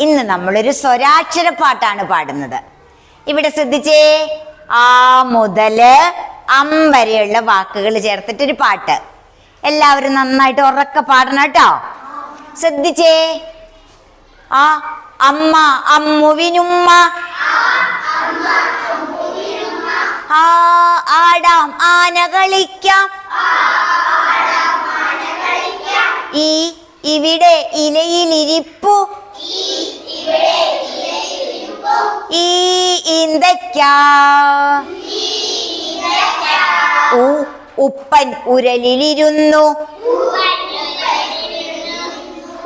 ഇന്ന് നമ്മളൊരു സ്വരാക്ഷര പാട്ടാണ് പാടുന്നത്. ഇവിടെ ശ്രദ്ധിച്ചേ? ആ മുതൽ അം വരെയുള്ള വാക്കുകൾ ചേർത്തിട്ടൊരു പാട്ട്. എല്ലാവരും നന്നായിട്ട് ഉറക്ക പാടണം കേട്ടോ. ശ്രദ്ധിച്ചേ? ആ അമ്മ അമ്മുവിനുമ്മ. ആ ആടാം ആന കളിക്കാം. ഈ ഇവിടെ ഇലയിലിരിപ്പു. ഈന്തയ്ക്ക ഉ ഉപ്പൻ ഉരലിലിരുന്നു.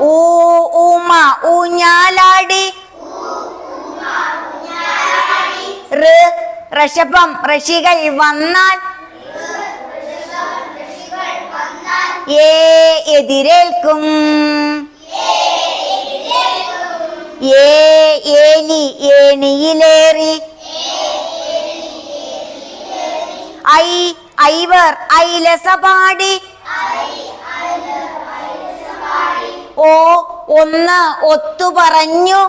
ഊ ഉമ ഊഞ്ഞാലാടി. ഋഷഭം ഋഷികൾ വന്നാൽ. ഏ എതിരേൽക്കും. ഏ ഏനി ഏണിയിലേറി. ഐ ഐവർ ഐലസ പാടി ഓ ഒന്ന് ഒത്തു പറഞ്ഞു.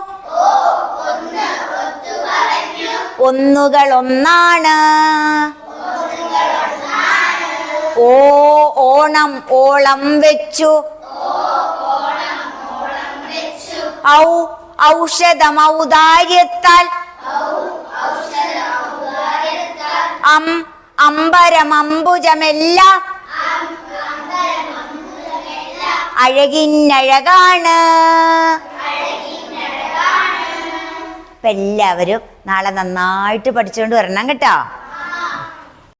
ഒന്നുകൾ ഒന്നാണ് ഓ ഓണം ഓളം വെച്ചു. ഔ ഔഷധം ഔദാര്യത്താൽ അം അമ്പരം അമ്പുജമെല്ലാം. അഴകിന്നഴകാണ്. അപ്പൊ എല്ലാവരും നാളെ നന്നായിട്ട് പഠിച്ചുകൊണ്ട് വരണം കേട്ടോ.